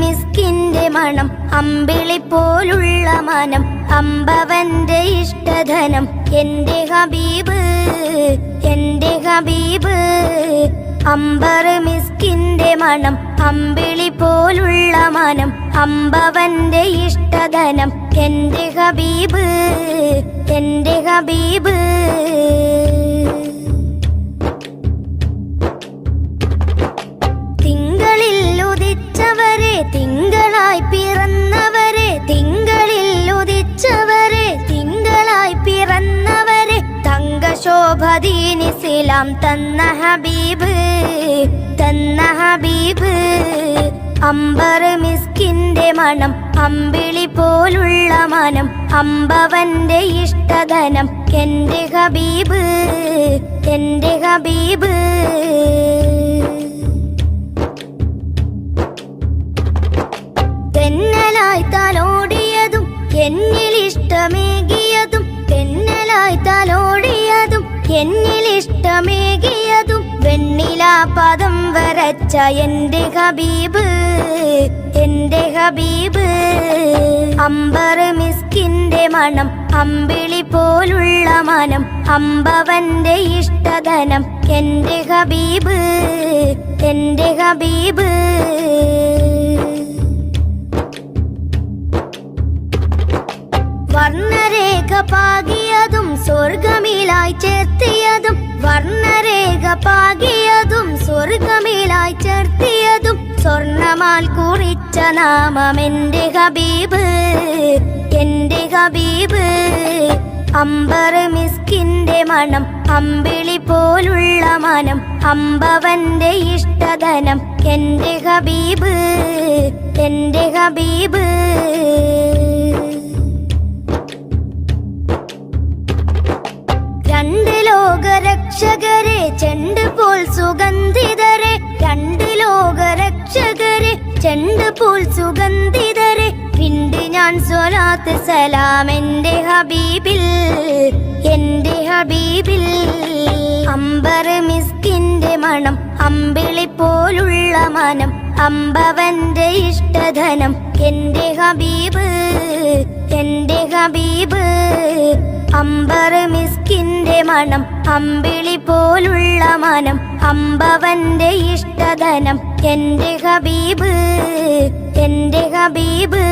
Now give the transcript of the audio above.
മിസ്കിന്റെ മണം അമ്പിളി പോലുള്ള മനം അമ്പവന്റെ ഇഷ്ടധനം. എന്റെ ഹബീബ് എന്റെ ഹബീബ് അമ്പർ മിസ്കിന്റെ മണം അമ്പിളി പോലുള്ള മനം അമ്പവന്റെ ഇഷ്ടധനം. എന്റെ ഹബീബ് എന്റെ ഹബീബ്. തിങ്കളായി പിറന്നവരെ തിങ്കളിൽ ഉദിച്ചവരെ തിങ്കളായി പിറന്നവരെ തങ്കശോഭദീനിസിലാം തന്ന ഹബീബ് തന്ന ഹബീബ്. അമ്പർ മിസ്കിന്റെ മണം അമ്പിളി പോലുള്ള മനം അമ്പവന്റെ ഇഷ്ടധനം എന്റെ ഹബീബ് എന്റെ ഹബീബ്. തെന്നലായി തലോടിയതും എന്നിൽ ഇഷ്ടമേകിയതും തെന്നലായി തലോടിയതും എന്നിൽ ഇഷ്ടമേകിയതും വെണ്ണിലാ പദം വരച്ച എന്റെ ഹബീബ് എന്റെ ഹബീബ്. അമ്പർ മിസ്കിന്റെ മണം അമ്പിളി പോലുള്ള മനം അമ്പവന്റെ ഇഷ്ടധനം എന്റെ ഹബീബ് എന്റെ ഹബീബ്. വർണരേഖ പാകിയതും സ്വർഗമിലായി ചേർത്തിയതും വർണരേഖ പാകിയതും സ്വർഗമിലായി ചേർത്തിയതും സ്വർണമാൽ കുറിച്ച നാമം എന്റെ ഹബീബ് എന്റെ ഹബീബ്. അമ്പർ മിസ്കിന്റെ മണം അമ്പിളി പോലുള്ള മനം അമ്പവന്റെ ഇഷ്ടധനം എന്റെ ഹബീബ് എന്റെ ഹബീബ്. ലോകരക്ഷകരെ ചെണ്ട് പോൽ സുഗന്ധിതരെ. രണ്ട് ലോകരക്ഷകരെ ചെണ്ട് പോൽ സുഗന്ധിതരെ. പിണ്ട് ഞാൻ സ്വലാത്ത് സലാം എന്റെ ഹബീബിൽ എന്റെ ഹബീബിൽ. അമ്പർ മിസ്കിന്റെ മണം അമ്പിളി പോലുള്ള മനം അമ്പവന്റെ ഇഷ്ടധനം. എന്റെ ഹബീബ് എന്റെ ഹബീബ് അമ്പർ മിസ്കിന്റെ മണം അമ്പിളി പോലുള്ള മനം അമ്പവന്റെ ഇഷ്ടധനം. എന്റെ ഹബീബ് എന്റെ ഹബീബ്.